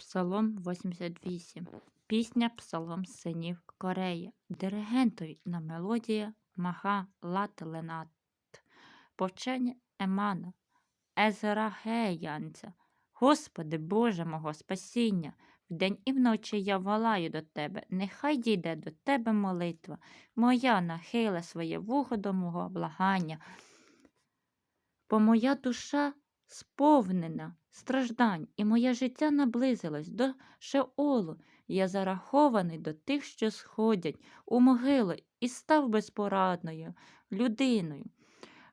Псалом 88. Пісня Псалом синів Кореї. Диригентові на мелодія Маха Лат Ленат. Повчення Емана. Езрагеянця. Господи Боже мого спасіння, вдень і вночі я волаю до Тебе, нехай дійде до Тебе молитва, моя нахиле своє вухо до мого благання. Бо моя душа сповнена страждань, і моє життя наблизилось до Шеолу. Я зарахований до тих, що сходять у могилу, і став безпорадною людиною.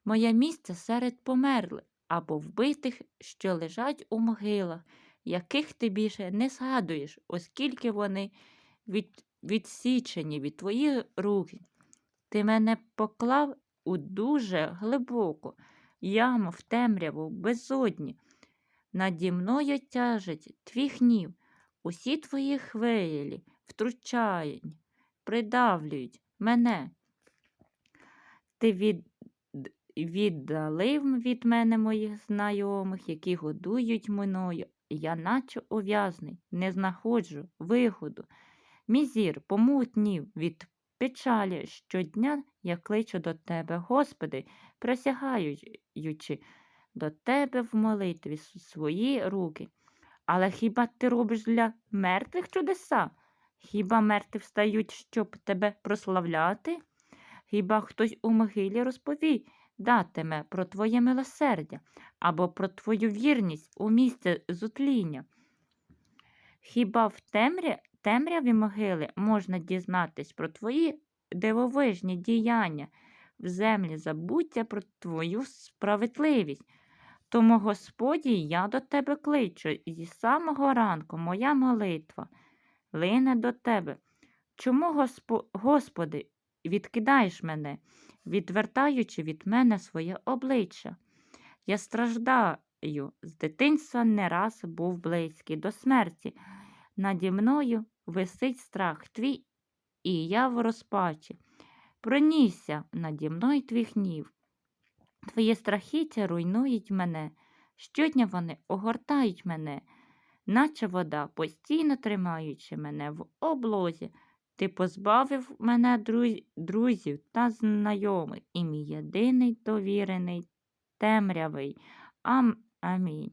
Моє місце серед померлих або вбитих, що лежать у могилах, яких ти більше не згадуєш, оскільки вони від, відсічені від твоїх рук. Ти мене поклав у дуже глибоку яму в темряву безодні. Наді мною тяжить твій гнів, усі твої хвилі втручають, придавлюють мене. Ти від, віддалив від мене моїх знайомих, які годують мною. Я наче ув'язний, не знаходжу виходу. Мій зір помутнів від печалі. Щодня я кличу до тебе, Господи, присягаючи до тебе в молитві свої руки. Але хіба ти робиш для мертвих чудеса? Хіба мертві встають, щоб тебе прославляти? Хіба хтось у могилі розповідатиме про твоє милосердя або про твою вірність у місце зутління? Хіба в темря... темряві могили можна дізнатись про твої дивовижні діяння в землі забуття про твою справедливість? Тому, Господі, я до тебе кличу, і зі самого ранку моя молитва лине до тебе. Чому, Госпо... Господи, відкидаєш мене, відвертаючи від мене своє обличчя? Я страждаю, з дитинства не раз був близький до смерті. Наді мною висить страх твій, і я в розпачі. Пронісся наді мною твій гнів. Твої страхіття руйнують мене, щодня вони огортають мене, наче вода, постійно тримаючи мене в облозі. Ти позбавив мене друз- друзів та знайомих, і мій єдиний довірений темрявий. Ам... Амінь.